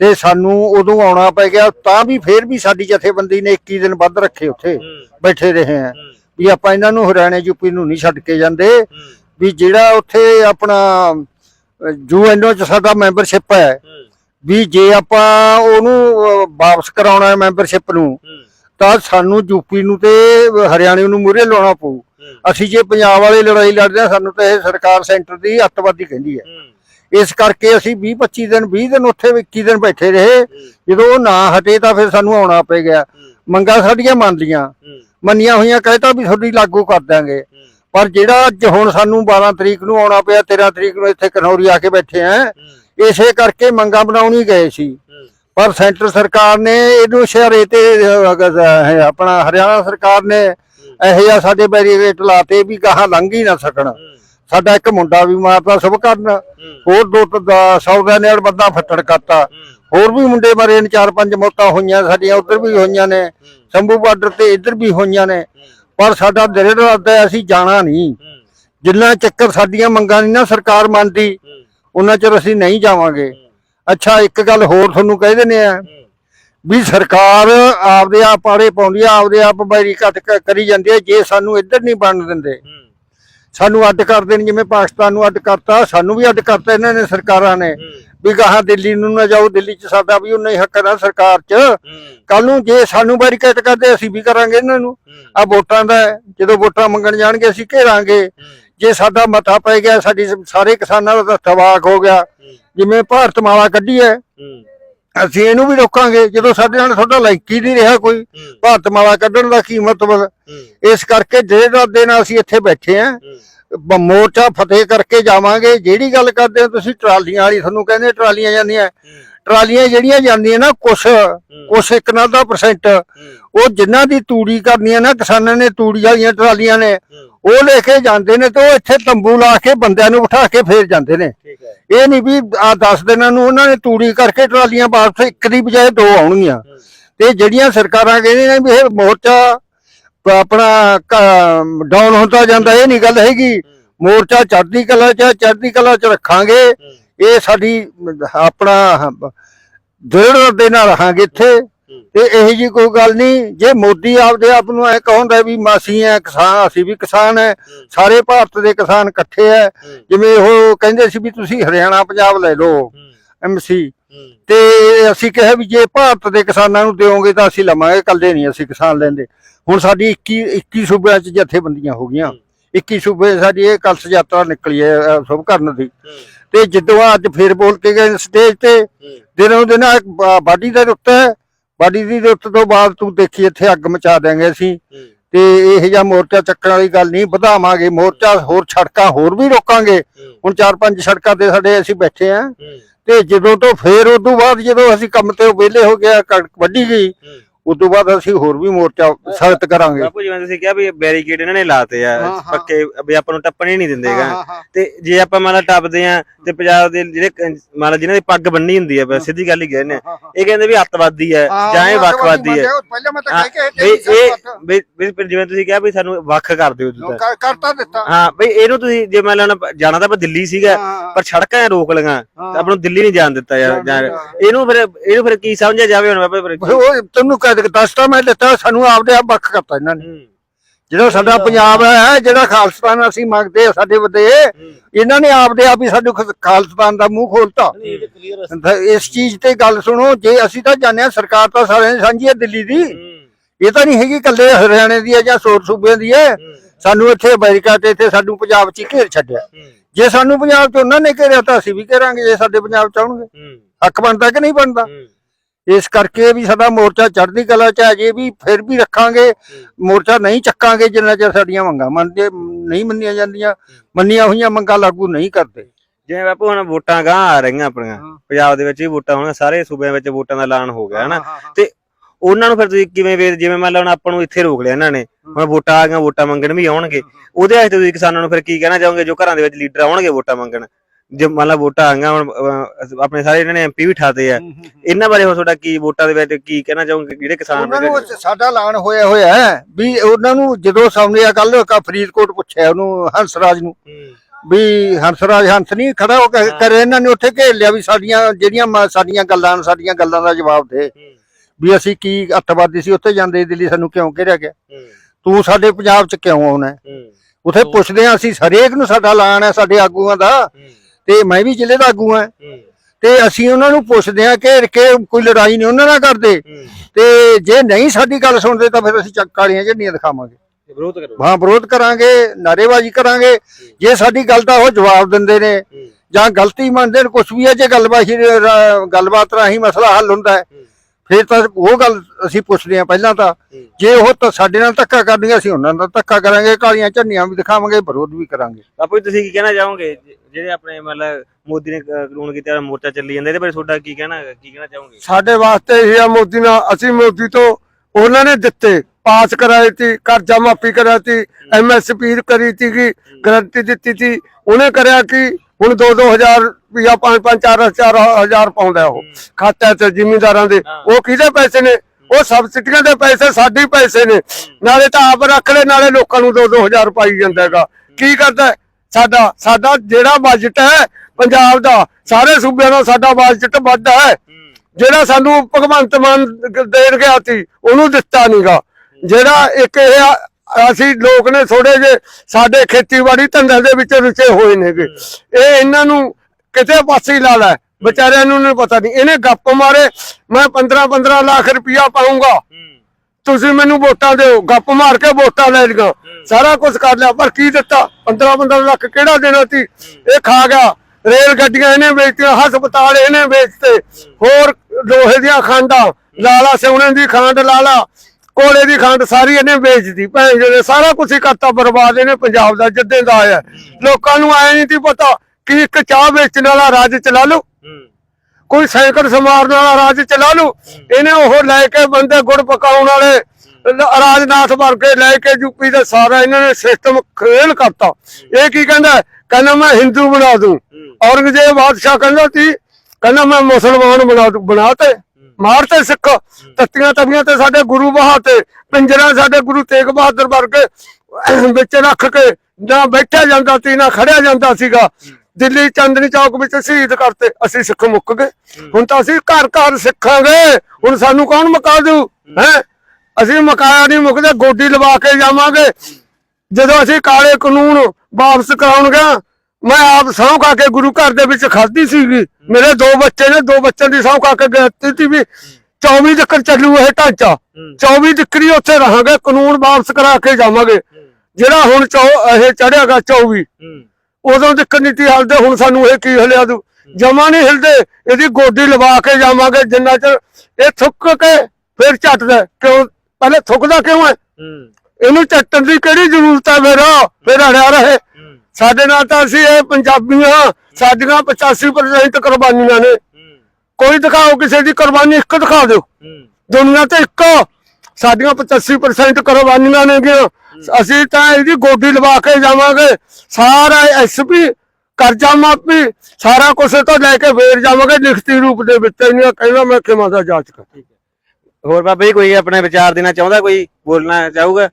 ਤੇ ਸਾਨੂੰ ਉਦੋਂ ਆਉਣਾ ਪੈ ਗਿਆ ਤਾਂ ਵੀ ਫੇਰ ਵੀ ਸਾਡੀ ਜਥੇਬੰਦੀ ਨੇ 21 ਦਿਨ ਵੱਧ ਰੱਖੇ ਉੱਥੇ ਬੈਠੇ ਰਹੇ ਆ ਵੀ ਆਪਾਂ ਇਹਨਾਂ ਨੂੰ ਹਰਿਆਣੇ ਯੂਪੀ ਨੂੰ ਨਹੀਂ ਛੱਡ ਕੇ ਜਾਂਦੇ। ਵੀ ਜਿਹੜਾ ਉੱਥੇ ਆਪਣਾ ਯੂਐਨਓ ਚ ਸਾਡਾ ਮੈਂਬਰਸ਼ਿਪ ਹੈ। ਵੀ ਜੇ ਆਪਾਂ ਉਹਨੂੰ ਵਾਪਸ ਕਰਾਉਣਾ ਹੈ ਮੈਂਬਰਸ਼ਿਪ ਨੂੰ ਤਾਂ ਸਾਨੂੰ ਯੂਪੀ ਨੂੰ ਤੇ ਹਰਿਆਣੇ ਨੂੰ ਮੂਹਰੇ ਲਾਉਣਾ ਪਊ। ਅਸੀਂ ਜੇ ਪੰਜਾਬ ਵਾਲੀ ਲੜਾਈ ਲੜਦੇ ਹਾਂ ਸਾਨੂੰ ਤਾਂ ਇਹ ਸਰਕਾਰ ਸੈਂਟਰ ਦੀ ਅੱਤਵਾਦੀ ਕਹਿੰਦੀ ਹੈ। ਇਸ ਕਰਕੇ ਅਸੀਂ 20 25 ਦਿਨ 20 ਦਿਨ ਉੱਥੇ 21 ਦਿਨ ਬੈਠੇ ਰਹੇ। ਜਦੋਂ ਉਹ ਨਾ ਹਟੇ ਤਾਂ ਫਿਰ ਸਾਨੂੰ ਆਉਣਾ ਪੈ ਗਿਆ। ਮੰਗਾਂ ਸਾਡੀਆਂ ਮੰਨ ਲੀਆਂ। ਮੰਨੀਆਂ ਹੋਈਆਂ ਕਹਿਤਾ ਵੀ ਤੁਹਾਡੀ ਲਾਗੂ ਕਰ ਦਾਂਗੇ ਪਰ ਜਿਹੜਾ ਅੱਜ ਹੁਣ ਸਾਨੂੰ 12 ਤਰੀਕ ਨੂੰ ਆਉਣਾ ਪਿਆ 13 ਤਰੀਕ ਨੂੰ ਇੱਥੇ ਕਨੌਰੀ ਆ ਕੇ ਬੈਠੇ ਆ ਇਸੇ ਕਰਕੇ ਮੰਗਾਂ ਬਣਾਉਣੀ ਗਏ ਸੀ। ਪਰ ਸੈਂਟਰ ਸਰਕਾਰ ਨੇ ਇਹਨੂੰ ਇਸ਼ਾਰੇ ਤੇ ਆਪਣਾ ਹਰਿਆਣਾ ਸਰਕਾਰ ਨੇ ਇਹੋ ਜਿਹਾ ਸਾਡੇ ਬੈਰੀਕੇਡ ਲਾਤੇ ਵੀ ਗਾਹਾਂ ਲੰਘ ਹੀ ਨਾ ਸਕਣ। ਸਾਡਾ ਇੱਕ ਮੁੰਡਾ ਵੀ ਮਾਰਤਾ ਸਭ ਕਰਨ। ਹੋਰ ਦੋ ਸੌ ਦਾ ਨੇੜ ਬੰਦਾ ਫੱਟੜ ਕਰਤਾ। ਹੋਰ ਵੀ ਮੁੰਡੇ ਮਰੇ ਨੇ, ਚਾਰ ਪੰਜ ਮੌਤਾਂ ਹੋਈਆਂ, ਸਾਡੀਆਂ ਉਧਰ ਵੀ ਹੋਈਆਂ ਨੇ, ਸ਼ੰਭੂ ਬਾਰਡਰ ਤੇ ਇੱਧਰ ਵੀ ਹੋਈਆਂ ਨੇ। ਪਰ ਸਾਡਾ ਦਿਲ ਇਰਾਦਾ ਅਸੀਂ ਜਾਣਾ ਨਹੀਂ। ਜਿੰਨਾ ਚੱਕਰ ਸਾਡੀਆਂ ਮੰਗਾਂ ਨਹੀਂ ਨਾ ਸਰਕਾਰ ਮੰਨਦੀ, ਉਹਨਾਂ ਚਿਰ ਅਸੀਂ ਨਹੀਂ ਜਾਵਾਂਗੇ। ਅੱਛਾ, ਇੱਕ ਗੱਲ ਹੋਰ ਤੁਹਾਨੂੰ ਕਹਿ ਦਿੰਦੇ ਆ ਵੀ ਸਰਕਾਰ ਆਪਦੇ ਆਪ ਆੜੇ ਪਾਉਂਦੀ ਆ, ਆਪਦੇ ਆਪ ਬੈਰੀ ਘਟ ਕਰੀ ਜਾਂਦੀ ਹੈ ਜੇ ਸਾਨੂੰ ਇੱਧਰ ਨਹੀਂ ਬਣ ਦਿੰਦੇ। ਸਾਨੂੰ ਅੱਡ ਕਰਦੇ ਨੇ ਜਿਵੇਂ ਪਾਕਿਸਤਾਨ ਨੂੰ ਅੱਡ ਕਰਤਾ, ਸਾਨੂੰ ਵੀ ਅੱਡ ਕਰਤਾ ਇਹਨਾਂ ਨੇ ਸਰਕਾਰਾਂ ਨੇ। ਵੀ ਗਾਹਾਂ ਦਿੱਲੀ ਨੂੰ ਨਾ ਜਾਓ, ਦਿੱਲੀ 'ਚ ਸਾਡਾ ਵੀ ਉਨਾ ਹੱਕ ਹੈ ਸਰਕਾਰ 'ਚ। ਕੱਲ ਨੂੰ ਜੇ ਸਾਨੂੰ ਬੈਰੀਕੇਟ ਕਰਦੇ, ਅਸੀਂ ਵੀ ਕਰਾਂਗੇ ਇਹਨਾਂ ਨੂੰ। ਆ ਵੋਟਾਂ ਦਾ ਜਦੋਂ ਵੋਟਾਂ ਮੰਗਣ ਜਾਣਗੇ, ਅਸੀਂ ਘੇਰਾਂਗੇ। ਜੇ ਸਾਡਾ ਮਤਾ ਪੈ ਗਿਆ, ਸਾਡੀ ਸਾਰੇ ਕਿਸਾਨਾਂ ਦਾ ਤਬਾਕ ਹੋ ਗਿਆ। ਜਿਵੇਂ ਭਾਰਤ ਮਾਲਾ ਕੱਢੀ ਹੈ, ਅਸੀਂ ਇਹਨੂੰ ਵੀ ਰੋਕਾਂਗੇ। ਜਦੋਂ ਸਾਡੇ ਨਾਲ ਤੁਹਾਡਾ ਲਾਇਕੀ ਨਹੀਂ ਰਿਹਾ ਕੋਈ, ਭਾਰਤ ਮਾਲਾ ਕੱਢਣ ਦਾ ਕੀ ਮਤਲਬ? ਇਸ ਕਰਕੇ ਜਿਹੜਾ ਦਿਨ ਅਸੀਂ ਇੱਥੇ ਬੈਠੇ ਆਂ ਮੋਰਚਾ ਫਤਿਹ ਕਰਕੇ ਜਾਵਾਂਗੇ। ਜਿਹੜੀ ਗੱਲ ਕਰਦੇ ਹੋ ਤੁਸੀਂ ਟਰਾਲੀਆਂ ਵਾਲੀ ਤੁਹਾਨੂੰ ਕਹਿੰਦੇ ਟਰਾਲੀਆਂ ਜਾਂਦੀਆਂ। ਟਰਾਲੀਆਂ ਜਿਹੜੀਆਂ ਜਾਂਦੀਆਂ ਨਾ ਕੁਛ ਕੁਛ ਇੱਕ ਨਾਲ ਦਾ ਪਰਸੈਂਟ ਉਹ ਜਿਨ੍ਹਾਂ ਦੀ ਤੂੜੀ ਕਰਨੀ ਹੈ ਨਾ ਕਿਸਾਨਾਂ ਨੇ ਤੂੜੀ ਵਾਲੀਆਂ ਟਰਾਲੀਆਂ ਨੇ ਉਹ ਲੈ ਕੇ ਜਾਂਦੇ ਨੇ ਤੇ ਉਹ ਇੱਥੇ ਤੰਬੂ ਲਾ ਕੇ ਬੰਦਿਆਂ ਨੂੰ ਬਿਠਾ ਕੇ ਫੇਰ ਜਾਂਦੇ ਨੇ। ਇਹ ਨਹੀਂ ਵੀ ਆ 10 ਦਿਨਾਂ ਨੂੰ ਉਹਨਾਂ ਨੇ ਤੂੜੀ ਕਰਕੇ ਟਰਾਲੀਆਂ ਵਾਪਸ ਇੱਕ ਦੀ ਬਜਾਏ ਦੋ ਆਉਣਗੀਆਂ। ਤੇ ਜਿਹੜੀਆਂ ਸਰਕਾਰਾਂ ਕਹਿੰਦੀਆਂ ਨੇ ਵੀ ਇਹ ਮੋਰਚਾ ਆਪਣਾ ਡਾਊਨ ਹੁੰਦਾ ਜਾਂਦਾ ਇਹ ਨਹੀਂ ਗੱਲ ਹੈਗੀ। ਮੋਰਚਾ ਚੜ੍ਹਦੀ ਕਲਾ ਚ ਚੜ੍ਹਦੀ ਕਲਾ ਚ ਰੱਖਾਂਗੇ। ਇਹ ਸਾਡੀ ਆਪਣਾ ਦ੍ਰਿੜ ਦੇ ਨਾਲ ਰਹਾਂਗੇ ਇੱਥੇ। ਤੇ ਇਹੋ ਜੀ ਕੋਈ ਗੱਲ ਨਹੀਂ ਜੇ ਮੋਦੀ ਆਪਦੇ ਆਪ ਨੂੰ ਐ ਕਹੋਂਦਾ ਵੀ ਮਾਸੀ ਐ ਕਿਸਾਨ ਅਸੀਂ ਵੀ ਕਿਸਾਨ ਐ ਸਾਰੇ ਭਾਰਤ ਦੇ ਕਿਸਾਨ ਇਕੱਠੇ ਐ। ਜਿਵੇਂ ਉਹ ਕਹਿੰਦੇ ਸੀ ਵੀ ਤੁਸੀਂ ਹਰਿਆਣਾ ਪੰਜਾਬ ਲੈ ਲਓ ਐਮਸੀ ਤੇ ਅਸੀਂ ਕਿਹਾ ਵੀ ਜੇ ਭਾਰਤ ਦੇ ਕਿਸਾਨਾਂ ਨੂੰ ਦਿਓਗੇ ਤਾਂ ਅਸੀਂ ਲਵਾਂਗੇ, ਇਕੱਲੇ ਨਹੀਂ ਅਸੀਂ ਕਿਸਾਨ ਲੈਂਦੇ। ਹੁਣ ਸਾਡੀ 21 21 ਸੂਬਿਆਂ 'ਚ ਜਥੇਬੰਦੀਆਂ ਹੋ ਗਈਆਂ। 21 ਸੂਬੇ ਸਾਡੀ ਇਹ ਕਲਸ ਯਾਤਰਾ ਨਿਕਲੀ ਹੈ ਸ਼ੁਭ ਕਰਨ ਦੀ। ਤੇ ਜਦੋਂ ਅੱਜ ਫੇਰ ਬੋਲ ਕੇ ਗਏ ਸਟੇਜ ਤੇ, ਦਿਨੋਂ ਦਿਨ ਬਾਡੀ ਦਾ ਰੁੱਤ ਹੈ। ਬਾਡੀ ਦੀ ਰੁੱਤ ਤੋਂ ਬਾਅਦ ਤੂੰ ਦੇਖੀ ਇੱਥੇ ਅੱਗ ਮਚਾ ਦੇਾਂਗੇ ਅਸੀਂ। ਤੇ ਇਹ ਜਿਹਾ ਮੋਰਚਾ ਚੱਕਣ ਵਾਲੀ ਗੱਲ ਨਹੀਂ ਵਧਾਵਾਂਗੇ ਮੋਰਚਾ ਹੋਰ ਸੜਕਾਂ ਹੋਰ ਵੀ ਰੋਕਾਂਗੇ। ਹੁਣ ਚਾਰ ਪੰਜ ਸੜਕਾਂ ਤੇ ਸਾਡੇ ਅਸੀਂ ਬੈਠੇ ਆਂ। ਤੇ ਜਦੋਂ ਤੋਂ ਫੇਰ ਉਸ ਤੋਂ ਬਾਅਦ ਜਦੋਂ ਅਸੀਂ ਕੰਮ ਤੇ ਵਿਹਲੇ ਹੋ ਗਿਆ ਕਣਕ ਵੱਢੀ ਗਈ। ਉਸ ਤੋਂ ਬਾਅਦ ਅਸੀਂ ਹੋਰ ਵੀ ਮੋਰਚਾ ਸਖਤ ਕਰਾਂਗੇ ਬਾਪੂ ਜਿਵੇਂ ਤੁਸੀਂ ਕਿਹਾ ਵੀ ਬੈਰੀਕੇਡ ਇਹਨਾਂ ਨੇ ਲਾਤੇ ਆ। ਪੱਕੇ ਵੀ ਆਪਾਂ ਨੂੰ ਟੱਪਣ ਹੀ ਨਹੀਂ ਦਿੰਦੇਗਾ। ਤੇ ਜੇ ਆਪਾਂ ਮੰਨ ਲਾ ਟੱਪਦੇ ਆ ਤੇ ਪੰਜਾਬ ਦੇ ਜਿਹੜੇ ਮੰਨ ਲਾ ਜਿਨ੍ਹਾਂ ਦੀ ਪੱਗ ਬੰਨੀ ਹੁੰਦੀ ਆ ਬਸ ਸਿੱਧੀ ਗੱਲ ਹੀ ਕਹਿੰਦੇ ਇਹ ਕਹਿੰਦੇ ਵੀ ਅੱਤਵਾਦੀ ਹੈ ਜਾਂ ਇਹ ਵੱਖਵਾਦੀ ਹੈ ਪਹਿਲਾਂ ਮੈਂ ਤਾਂ ਕਹਿ ਕੇ ਇਹ ਜਿਵੇਂ ਤੁਸੀਂ ਕਿਹਾ ਵੀ ਸਾਨੂੰ ਵੱਖ ਕਰ ਦਿਓ ਤੁਸੀਂ ਕਰਤਾ ਦਿੱਤਾ ਹਾਂ ਬਈ ਇਹਨੂੰ ਤੁਸੀਂ ਜੇ ਮੰਨ ਲਾ ਜਾਣਾ ਤਾਂ ਆਪਾਂ ਦਿੱਲੀ ਸੀਗਾ ਪਰ ਸੜਕਾਂ ਰੋਕ ਹਾਂ। ਆਪਾਂ ਨੂੰ ਦਿੱਲੀ ਨਹੀਂ ਜਾਣ ਦਿੱਤਾ ਯਾਰ। ਇਹਨੂੰ ਫਿਰ ਇਹਨੂੰ ਫਿਰ ਕੀ ਸਮਝਿਆ ਜਾਵੇ ਹੁਣ ਬਾਬਾ ਫਿਰ? ਉਹ ਤੈਨੂੰ ਕਹਿ ਦੱਸਤਾ ਮੈਂ ਦਿੱਤਾ ਸਾਨੂੰ ਆਪਦੇ ਆਪ ਵੱਖ ਕਰਤਾ ਇਹਨਾਂ ਨੇ। ਜਿਹੜਾ ਸਾਡਾ ਪੰਜਾਬ ਹੈ ਜਿਹੜਾ ਖਾਲਸਤਾਨ ਅਸੀਂ ਮੰਗਦੇ ਆ ਸਾਡੇ ਵੱਡੇ ਇਹਨਾਂ ਨੇ ਆਪਦੇ ਆਪ ਹੀ ਸਾਨੂੰ ਖਾਲਸਤਾਨ ਦਾ ਮੂੰਹ ਖੋਲਤਾ। ਇਸ ਚੀਜ਼ ਤੇ ਗੱਲ ਸੁਣੋ ਜੇ ਅਸੀਂ ਤਾਂ ਜਾਣਦੇ ਸਰਕਾਰ ਤਾਂ ਸਾਰਿਆਂ ਦੀ ਸਾਂਝੀ ਹੈ ਦਿੱਲੀ ਦੀ। ਇਹ ਤਾਂ ਨਹੀਂ ਹੈਗੀ ਕੱਲੇ ਹਰਿਆਣੇ ਦੀ ਹੈ ਜਾਂ ਸੋਰ ਸੂਬਿਆਂ ਦੀ ਹੈ। ਸਾਨੂੰ ਇੱਥੇ ਅਮਰੀਕਾ ਤੇ ਇੱਥੇ ਸਾਨੂੰ ਪੰਜਾਬ 'ਚ ਹੀ ਘੇਰ ਛੱਡਿਆ। ਜੇ ਸਾਨੂੰ ਪੰਜਾਬ 'ਚ ਉਹਨਾਂ ਨੇ ਘੇਰਿਆ ਤਾਂ ਅਸੀਂ ਵੀ ਘੇਰਾਂਗੇ ਜੇ ਸਾਡੇ ਪੰਜਾਬ 'ਚ ਆਉਣਗੇ। ਹੱਕ ਬਣਦਾ ਕਿ ਨਹੀਂ ਬਣਦਾ? ਇਸ ਕਰਕੇ ਵੀ ਸਾਡਾ ਮੋਰਚਾ ਚੜ੍ਹਦੀ ਕਲਾ 'ਚ ਹੈ ਜੇ ਵੀ ਫਿਰ ਵੀ ਰੱਖਾਂਗੇ ਮੋਰਚਾ ਨਹੀਂ ਚੱਕਾਂਗੇ ਜਿੰਨਾ ਚਿਰ ਸਾਡੀਆਂ ਮੰਗਾਂ ਮੰਨਦੇ ਨਹੀਂ ਮੰਨੀਆਂ ਜਾਂਦੀਆਂ ਮੰਨੀਆਂ ਹੋਈਆਂ ਮੰਗਾਂ ਲਾਗੂ ਨਹੀਂ ਕਰਦੇ। ਜਿਵੇਂ ਬਾਪੂ ਹੁਣ ਵੋਟਾਂ ਗਾਂ ਆ ਰਹੀਆਂ ਆਪਣੀਆਂ ਪੰਜਾਬ ਦੇ ਵਿੱਚ ਵੀ ਵੋਟਾਂ ਹੋਣਗੀਆਂ ਸਾਰੇ ਸੂਬਿਆਂ ਵਿੱਚ ਵੋਟਾਂ ਦਾ ਐਲਾਨ ਹੋ ਗਿਆ ਹਨਾ? ਤੇ ਉਹਨਾਂ ਨੂੰ ਫਿਰ ਤੁਸੀਂ ਕਿਵੇਂ ਵੇਖ ਜਿਵੇਂ ਮੰਨ ਲਓ ਹੁਣ ਆਪਾਂ ਨੂੰ ਇੱਥੇ ਰੋਕ ਲਿਆ ਇਹਨਾਂ ਨੇ ਹੁਣ ਵੋਟਾਂ ਆ ਗਈਆਂ ਵੋਟਾਂ ਮੰਗਣ ਵੀ ਆਉਣਗੇ। ਉਹਦੇ ਵਾਸਤੇ ਤੁਸੀਂ ਕਿਸਾਨਾਂ ਨੂੰ ਫਿਰ ਕੀ ਕਹਿਣਾ ਚਾਹੋਗੇ ਜੋ ਘਰਾਂ ਦੇ ਵਿੱਚ ਲੀਡਰ ਆਉਣਗੇ ਵੋਟਾਂ ਮੰਗਣ? ਜੇ ਮੰਨ ਲਾ ਵੋਟਾਂ ਆ ਗਈਆਂ ਹੁਣ ਅਹ, ਆਪਣੇ ਸਾਰੇ ਇਹਨਾਂ ਨੇ ਐਮਪੀ ਵੀ ਠਾਤੇ ਆ। ਇਹਨਾਂ ਬਾਰੇ ਹੋਰ ਤੁਹਾਡਾ ਕੀ ਵੋਟਾਂ ਦੇ ਵਿੱਚ ਕੀ ਕਹਿਣਾ ਚਾਹੋਗੇ? ਜਿਹੜੇ ਕਿਸਾਨ ਉਹਨਾਂ ਨੂੰ ਸਾਡਾ ਐਲਾਨ ਹੋਇਆ ਹੋਇਆ ਹੈ ਵੀ ਉਹਨਾਂ ਨੂੰ ਜਦੋਂ ਸਾਹਮਣੇ ਆ ਕੱਲ ਫਰੀਦਕੋਟ ਪੁੱਛਿਆ ਉਹਨੂੰ ਹੰਸਰਾਜ ਨੂੰ ਹੂੰ, ਵੀ ਹੰਸਰਾਜ ਹੰਸ ਨਹੀਂ ਖੜਾ ਹੋ। ਕੇ ਕਰੇ ਇਹਨਾਂ ਨੇ ਉੱਥੇ ਘੇਰ ਲਿਆ ਵੀ ਸਾਡੀਆਂ ਜਿਹੜੀਆਂ ਮ- ਸਾਡੀਆਂ ਗੱਲਾਂ ਨੇ, ਸਾਡੀਆਂ ਗੱਲਾਂ ਦਾ ਜਵਾਬ ਦੇ। ਵੀ ਅਸੀਂ ਕੀ ਅੱਤਵਾਦੀ ਸੀ ਉੱਥੇ ਜਾਂਦੇ ਦਿੱਲੀ ਸਾਨੂੰ ਕਿਉਂ ਘੇਰਿਆ ਗਿਆ? ਤੂੰ ਸਾਡੇ ਪੰਜਾਬ 'ਚ ਕਿਉਂ ਆਉਣਾ ਹੈ? ਉੱਥੇ ਪੁੱਛਦੇ ਆ ਅਸੀਂ ਹਰੇਕ ਨੂੰ ਸਾਡਾ ਐਲਾਨ ਹੈ ਸਾਡੇ ਆਗੂਆਂ ਦਾ। ਤੇ ਮੈਂ ਵੀ ਜ਼ਿਲ੍ਹੇ ਦਾ ਆਗੂ ਹੂੰ, ਤੇ ਅਸੀਂ ਉਹਨਾਂ ਨੂੰ ਪੁੱਛਦੇ ਆ ਕੇ ਕੋਈ ਲੜਾਈ ਨਹੀਂ ਉਹਨਾਂ ਨਾਲ ਕਰਦੇ। ਤੇ ਜੇ ਨਹੀਂ ਸਾਡੀ ਗੱਲ ਸੁਣਦੇ ਤਾਂ ਫਿਰ ਅਸੀਂ ਚੱਕ ਕਾਲੀਆਂ ਝੰਡੀਆਂ ਦਿਖਾਵਾਂਗੇ। ਵਿਰੋਧ ਕਰੋ ਹਾਂ ਵਿਰੋਧ ਕਰਾਂਗੇ ਨਾਰੇਬਾਜ਼ੀ ਕਰਾਂਗੇ। ਜੇ ਸਾਡੀ ਗੱਲ ਦਾ ਉਹ ਜਵਾਬ ਦਿੰਦੇ ਨੇ ਜਾਂ ਗਲਤੀ ਮੰਨਦੇ ਨੇ ਕੁਝ ਵੀ ਹੈ ਜੇ ਗੱਲਬਾਤ ਗੱਲਬਾਤ ਰਾਹੀਂ ਮਸਲਾ ਹੱਲ ਹੁੰਦਾ ਹੂੰ। ਫਿਰ ਤਾਂ ਉਹ ਗੱਲ ਅਸੀਂ ਪੁੱਛਦੇ ਹਾਂ ਪਹਿਲਾਂ ਤਾਂ। ਜੇ ਉਹ ਤਾਂ ਸਾਡੇ ਨਾਲ ਧੱਕਾ ਕਰਨਗੇ ਅਸੀਂ ਉਹਨਾਂ ਨਾਲ ਧੱਕਾ ਕਰਾਂਗੇ ਕਾਲੀਆਂ ਝੰਡੀਆਂ ਵੀ ਦਿਖਾਵਾਂਗੇ ਵਿਰੋਧ ਵੀ ਕਰਾਂਗੇ ਬਾਪੂ ਜੀ ਤੁਸੀਂ ਕੀ ਕਹਿਣਾ ਚਾਹੋਗੇ ਜਿਹੜੇ ਆਪਣੇ ਮਤਲਬ ਮੋਦੀ ਨੇ ਕਾਨੂੰਨ ਕੀਤਾ ਮੋਰਚਾ ਚੱਲੀ ਜਾਂਦਾ ਇਹਦੇ ਬਾਰੇ ਤੁਹਾਡਾ ਕੀ ਕਹਿਣਾ? ਕੀ ਕਹਿਣਾ ਚਾਹੋਗੇ ਸਾਡੇ ਵਾਸਤੇ ਇਹ ਆ ਮੋਦੀ ਨਾਲ ਅਸੀਂ ਮੋਦੀ ਤੋਂ ਉਹਨਾਂ ਨੇ ਦਿੱਤੇ ਪਾਸ ਕਰਾਈ ਤੀ ਕਰਜ਼ਾ ਮਾਫੀ ਕਰਾਈ ਤੀ ਐਮਐਸਪੀ ਕਰੀ ਤੀ ਕਿ ਗਰੰਟੀ ਦਿੱਤੀ ਤੀ। ਉਹਨੇ ਕਰਿਆ ਕਿ? ਹੁਣ 2-2000 ਰੁਪਇਆ 5-5 4-4000 ਪਾਉਂਦਾ ਉਹ ਖਾਤੇ 'ਚ ਜ਼ਿਮੀਂਦਾਰਾਂ ਦੇ। ਉਹ ਕਿਹਦੇ ਪੈਸੇ ਨੇ? ਉਹ ਸਬਸਿਡੀਆਂ ਦੇ ਪੈਸੇ ਸਾਡੇ ਪੈਸੇ ਨੇ। ਨਾਲੇ ਤਾਂ ਆਪ ਰੱਖ ਲੈ ਨਾਲੇ ਲੋਕਾਂ ਨੂੰ 2-2000 ਪਾਈ ਜਾਂਦਾ ਹੈਗਾ। ਕੀ ਕਰਦਾ? ਸਾਡਾ ਸਾਡਾ ਜਿਹੜਾ ਬਜਟ ਹੈ ਪੰਜਾਬ ਦਾ ਸਾਰੇ ਸੂਬਿਆਂ ਦਾ ਸਾਡਾ ਬਜਟ ਵੱਧ ਹੈ। ਜਿਹੜਾ ਸਾਨੂੰ ਭਗਵੰਤ ਮਾਨ ਦੇਣ ਗਿਆ ਸੀ ਉਹਨੂੰ ਦਿੱਤਾ ਨਹੀਂਗਾ ਜਿਹੜਾ ਇੱਕ ਇਹ ਅਸੀਂ ਲੋਕ ਨੇ ਥੋੜੇ ਜੇ ਸਾਡੇ ਖੇਤੀਬਾੜੀ ਧੰਦੇ ਦੇ ਵਿੱਚ ਰੁਚੇ ਹੋਏ ਨੇਗੇ। ਇਹ ਇਹਨਾਂ ਨੂੰ ਕਿਤੇ ਪਾਸੇ ਲਾ ਲੈ। ਵਿਚਾਰਿਆਂ ਨੂੰ ਨਹੀਂ ਪਤਾ ਨਹੀਂ। ਇਹਨੇ ਗੱਪ ਮਾਰੇ ਮੈਂ 15 15 ਲੱਖ ਰੁਪਇਆ ਪਾਉਂਗਾ ਤੁਸੀਂ ਮੈਨੂੰ ਵੋਟਾਂ ਦਿਓ। ਗੱਪ ਮਾਰ ਕੇ ਵੋਟਾਂ ਲੈ ਲਈਆਂ। ਸਾਰਾ ਕੁਝ ਕਰ ਲਿਆ। ਪਰ ਕੀ ਦਿੱਤਾ? 15 15 ਲੱਖ ਕਿਹੜਾ ਦੇਣਾ ਸੀ? ਇਹ ਖਾ ਗਿਆ। ਰੇਲ ਗੱਡੀਆਂ ਇਹਨੇ ਵੇਚਤੀਆਂ ਹਸਪਤਾਲ ਇਹਨੇ ਵੇਚਤੇ। ਹੋਰ ਲੋਹੇ ਦੀਆਂ ਖਾਂਡਾਂ ਲਾਲਾ ਸਿਉਣੇ ਦੀ ਖੰਡ ਲਾਲਾ ਕੋਲੇ ਦੀ ਖੰਡ ਸਾਰੀ ਇਹਨੇ ਵੇਚਦੀ ਭੈਣ ਜਿਹੜੇ ਸਾਰਾ ਕੁਝ ਹੀ ਕਰਤਾ ਬਰਬਾਦ ਇਹਨੇ ਪੰਜਾਬ ਦਾ ਜਿੱਦਾਂ ਦਾ ਆਇਆ। ਲੋਕਾਂ ਨੂੰ ਆਇਆ ਨਹੀਂ ਸੀ ਪਤਾ ਕਿ ਇੱਕ ਚਾਹ ਵੇਚਣ ਵਾਲਾ ਰਾਜ ਚਲਾ ਲਓ ਕੋਈ ਸਾਈਕਲ ਸਮਾਰਨ ਵਾਲਾ ਰਾਜ ਚਲਾ ਲੂ ਇਹਨੇ ਉਹ ਲੈ ਕੇ ਬੰਦੇ ਗੁੜ ਪਕਾਉਣ ਵਾਲੇ ਰਾਜਨਾਥ ਵਰਗੇ ਲੈ ਕੇ ਯੂਪੀ ਦੇ ਸਾਰਾ ਇਹਨਾਂ ਨੇ ਸਿਸਟਮ ਖੇਲ ਕਰਤਾ। ਇਹ ਕੀ ਕਹਿੰਦਾ? ਕਹਿੰਦਾ ਮੈਂ ਹਿੰਦੂ ਬਣਾ ਦੂੰ। ਔਰੰਗਜ਼ੇਬ ਬਾਦਸ਼ਾਹ ਕਹਿੰਦਾ ਸੀ ਕਹਿੰਦਾ ਮੈਂ ਮੁਸਲਮਾਨ ਬਣਾ ਦੂੰ ਬਣਾਤੇ। ਮਾਰ ਤੇ ਸਿੱਖ। ਤੱਤੀਆਂ ਤਵੀਆਂ ਤੇ ਸਾਡੇ ਗੁਰੂ ਬਹਾਤੇ, ਪਿੰਜਰਾ ਸਾਡੇ ਗੁਰੂ ਤੇਗ ਬਹਾਦਰ ਵਰਗੇ, ਵਿੱਚ ਰੱਖ ਕੇ ਨਾ ਬੈਠਿਆ ਜਾਂਦਾ ਸੀ, ਨਾ ਖੜਿਆ ਜਾਂਦਾ ਸੀਗਾ। ਦਿੱਲੀ ਚਾਂਦਨੀ ਚੌਕ ਵਿੱਚ ਸ਼ਹੀਦ ਕਰਤੇ, ਅਸੀਂ ਸਿੱਖ ਮੁੱਕ ਗਏ। ਹੁਣ ਤਾਂ ਅਸੀਂ ਘਰ ਘਰ ਸਿੱਖਾਂਗੇ। ਹੁਣ ਸਾਨੂੰ ਕੌਣ ਮਕਾ ਦੂ ਹੈ? ਅਸੀਂ ਮਕਾਇਆ ਨਹੀਂ ਮੁੱਕਦੇ, ਗੋਡੀ ਲਵਾ ਕੇ ਜਾਵਾਂਗੇ। ਜਦੋਂ ਅਸੀਂ ਕਾਲੇ ਕਾਨੂੰਨ ਵਾਪਸ ਕਰਾਉਣਗੇ ਮੈਂ ਆਪ ਸਹੁੰ ਖਾ ਕੇ ਗੁਰੂ ਘਰ ਦੇ ਵਿੱਚ ਖਾਧੀ ਸੀਗੀ। ਮੇਰੇ ਦੋ ਬੱਚੇ ਨੇ ਦੋ ਬੱਚਿਆਂ ਦੀ ਸਹੁੰ ਖਾ ਕੇ ਗਈ ਸੀ ਵੀ 24 ਤੱਕ ਚੱਲੂ ਇਹ ਢਾਂਚਾ। 24 ਤੱਕਰੀ ਉੱਥੇ ਰਹਾਂਗੇ ਕਾਨੂੰਨ ਵਾਪਸ ਕਰਾ ਕੇ ਜਾਵਾਂਗੇ। ਜਿਹੜਾ ਹੁਣ ਇਹ ਚੜਿਆਗਾ 24 ਉਦੋਂ ਤੱਕ ਨੀਤੀ ਹਲਦੇ ਹੁਣ ਸਾਨੂੰ ਇਹ ਕੀ ਹਲਿਆ ਦੂ? ਜਮਾ ਨਹੀਂ ਹਿਲਦੇ ਇਹਦੀ ਗੋਡੀ ਲਵਾ ਕੇ ਜਾਵਾਂਗੇ ਜਿੰਨਾ ਚਿਰ ਇਹ ਥੁੱਕ ਕੇ ਫਿਰ ਚੱਟਦਾ ਕਿਉਂ? ਪਹਿਲੇ ਥੁੱਕਦਾ ਕਿਉਂ ਹੈ? ਇਹਨੂੰ ਚੱਟਣ ਦੀ ਕਿਹੜੀ ਜ਼ਰੂਰਤ ਹੈ ਮੇਰਾ? ਫਿਰ ਅੜਿਆ ਰਹੇ। ਸਾਡੇ ਨਾਲ ਤਾਂ ਅਸੀਂ ਇਹ ਪੰਜਾਬੀਆਂ ਸਾਡੀਆਂ 85% ਕੁਰਬਾਨੀਆਂ ਨੇ। ਕੋਈ ਦਿਖਾਓ ਕਿਸੇ ਦੀ ਕੁਰਬਾਨੀ ਇੱਕ ਦਿਖਾ ਦਿਓ। ਦੁਨੀਆ ਤੇ ਇੱਕ। ਸਾਡੀਆਂ 85% ਕੁਰਬਾਨੀਆਂ ਨੇ ਗਿਆ ਅਸੀਂ ਤਾਂ ਇਹਦੀ ਗੋਡੀ ਲਵਾ ਕੇ ਜਾਵਾਂਗੇ। ਸਾਰਾ ਐਸਪੀ ਕਰਜ਼ਾ ਮਾਫੀ ਸਾਰਾ ਕੁਝ ਤੋਂ ਲੈ ਕੇ ਫੇਰ ਜਾਵਾਂਗੇ। ਲਿਖਤੀ ਰੂਪ ਦੇ ਵਿੱਚ ਇਹਨਾਂ ਕਹਿੰਦਾ ਮੈਂ ਕਿਵੇਂ ਦਾ ਜਾਂਚ ਕਰ। ਹੋਰ ਬਾਬਾ ਜੀ ਕੋਈ ਆਪਣੇ ਵਿਚਾਰ ਦੇਣਾ ਚਾਹੁੰਦਾ? ਕੋਈ ਬੋਲਣਾ ਚਾਹੂਗਾ?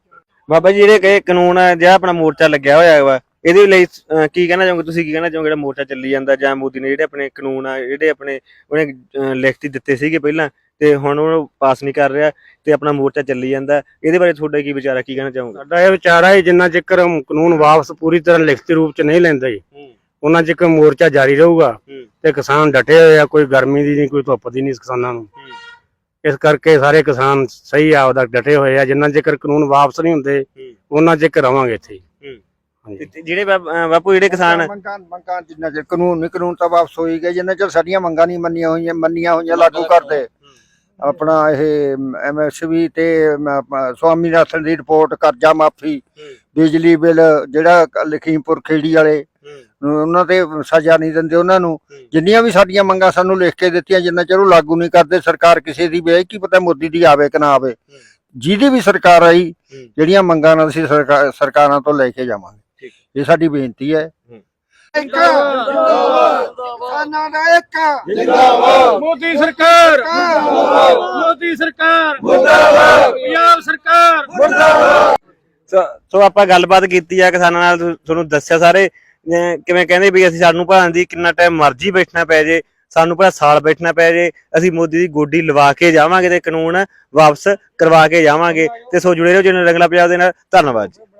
ਬਾਬਾ ਜੀ ਜਿਹੜੇ ਕਹੇ ਕਾਨੂੰਨ ਆ, ਜਿਹੜਾ ਆਪਣਾ ਮੋਰਚਾ ਲੱਗਿਆ ਹੋਇਆ ਵਾ ਇਹਦੇ ਲਈ ਅਹ, ਕੀ ਕਹਿਣਾ ਚਾਹੋਗੇ? ਤੁਸੀਂ ਕੀ ਕਹਿਣਾ ਚਾਹੋਗੇ? ਜਿਹੜਾ ਮੋਰਚਾ ਚੱਲੀ ਜਾਂਦਾ ਜਾਂ ਮੋਦੀ ਨੇ ਜਿਹੜੇ ਆਪਣੇ ਕਾਨੂੰਨ ਆ ਜਿਹੜੇ ਆਪਣੇ ਉਹਨੇ ਅਹ, ਲਿਖਤੀ ਦਿੱਤੇ ਸੀਗੇ ਪਹਿਲਾਂ ਤੇ ਹੁਣ ਉਹ ਪਾਸ ਨਹੀਂ ਕਰ ਰਿਹਾ ਤੇ ਆਪਣਾ ਮੋਰਚਾ ਚੱਲੀ ਜਾਂਦਾ। ਇਹਦੇ ਬਾਰੇ ਤੁਹਾਡਾ ਕੀ ਵਿਚਾਰ ਹੈ ਕੀ ਕਹਿਣਾ ਚਾਹੋਗੇ? ਸਾਡਾ ਇਹ ਵਿਚਾਰ ਹੈ ਜਿੰਨਾ ਚਿਰ ਕਾਨੂੰਨ ਵਾਪਸ ਪੂਰੀ ਤਰ੍ਹਾਂ ਲਿਖਤੀ ਰੂਪ ਚ ਨਹੀਂ ਲੈਂਦਾ ਜੀ ਉਹਨਾਂ ਚਿਰ ਮੋਰਚਾ ਜਾਰੀ ਰਹੂਗਾ ਹੂੰ। ਤੇ ਕਿਸਾਨ ਡਟੇ ਹੋਏ ਆ ਕੋਈ ਗਰਮੀ ਦੀ ਨਹੀਂ ਕੋਈ ਧੁੱਪ ਦੀ ਨਹੀਂ ਕਿਸਾਨਾਂ ਨੂੰ। ਇਸ ਕਰਕੇ ਸਾਰੇ ਕਿਸਾਨ ਸਹੀ ਆਪਦਾ ਡਟੇ ਹੋਏ ਆ ਜਿੰਨਾ ਚਿਰ ਕਾਨੂੰਨ ਵਾਪਸ ਨਹੀਂ ਹੁੰਦੇ ਉਹਨਾਂ ਚਿਰ ਰਵਾਂਗੇ ਇੱਥੇ। ਹੀ। ਹੂੰ। ਤੇ ਜਿਹੜੇ ਅਹ, ਬਾਪੂ ਜਿਹੜੇ ਕਿਸਾਨ ਮੰਗਾਂ ਮੰਗਾਂ ਜਿੰਨਾ ਚਿਰ ਕਾਨੂੰਨ ਨਹੀਂ ਕਾਨੂੰਨ ਤਾਂ ਵਾਪਸ ਹੋਈ ਗਏ ਜਿੰਨਾ ਚਿਰ ਸਾਡੀਆਂ ਮੰਗਾਂ ਨਹੀਂ ਮੰਨੀਆਂ ਹੋਈਆਂ ਮੰਨੀਆਂ ਹੋਈਆਂ ਲਾਗੂ ਕਰਦੇ। ਆਪਣਾ ਇਹ ਐਮਐਸਵੀ ਤੇ ਮ- ਆਪਣਾ ਸਵਾਮੀਨਾਥਨ ਦੀ ਰਿਪੋਰਟ ਕਰਜ਼ਾ ਮਾਫੀ ਬਿਜਲੀ ਬਿੱਲ ਜਿਹੜਾ ਕ- ਲਖੀਮਪੁਰ ਖੇੜੀ ਵਾਲੇ ਉਹਨਾਂ ਤੇ ਸਜ਼ਾ ਨਹੀਂ ਦਿੰਦੇ ਉਹਨਾਂ ਨੂੰ। ਜਿੰਨੀਆਂ ਵੀ ਸਾਡੀਆਂ ਮੰਗਾਂ ਸਾਨੂੰ ਲਿਖ ਕੇ ਦਿੱਤੀਆਂ ਜਿੰਨਾ ਚਿਰ ਉਹ ਲਾਗੂ ਨਹੀਂ ਕਰਦੇ ਸਰਕਾਰ ਕਿਸੇ ਦੀ ਵੀ ਕੀ ਪਤਾ ਮੋਦੀ ਦੀ ਆਵੇ ਕਿ ਨਾ ਆਵੇ। ਜਿਹਦੀ ਵੀ ਸਰਕਾਰ ਆਈ ਜਿਹੜੀਆਂ ਮੰਗਾਂ ਨਾਲ ਅਸੀਂ ਸਰਕਾ- ਸਰਕਾਰਾਂ ਤੋਂ ਲੈ ਕੇ ਜਾਵਾਂਗੇ। ਇਹ ਸਾਡੀ ਬੇਨਤੀ ਹੈ। ਕਿਸਾਨਾਂ ਦਾ ਇੱਕ। ਮੋਦੀ ਸਰਕਾਰ। ਮੋਦੀ ਸਰਕਾਰ। ਪੰਜਾਬ ਸਰਕਾਰ। ਸੋ- ਸੋ ਆਪਾਂ ਗੱਲਬਾਤ ਕੀਤੀ ਆ ਕਿਸਾਨਾਂ ਨਾਲ ਤੁਹਾਨੂੰ ਦੱਸਿਆ ਸਾਰੇ। ਕਿਵੇਂ ਕਹਿੰਦੇ ਵੀ ਅਸੀਂ ਸਾਨੂੰ ਭਾਂ ਦੀ ਕਿੰਨਾ ਟਾਈਮ ਮਰਜ਼ੀ ਬੈਠਣਾ ਪੈ ਜੇ ਸਾਨੂੰ ਭਾਂ ਸਾਲ ਬੈਠਣਾ ਪੈ ਜੇ ਅਸੀਂ ਮੋਦੀ ਦੀ ਗੋਡੀ ਲਵਾ ਕੇ ਜਾਵਾਂਗੇ ਤੇ ਕਾਨੂੰਨ ਵਾਪਸ ਕਰਵਾ ਕੇ ਜਾਵਾਂਗੇ। ਤੇ ਸੋ ਜੁੜੇ ਰਹੋ ਜਨ ਰੰਗਲਾ ਪੰਜਾਬ ਦੇ ਨਾਲ। ਧੰਨਵਾਦ ਜੀ।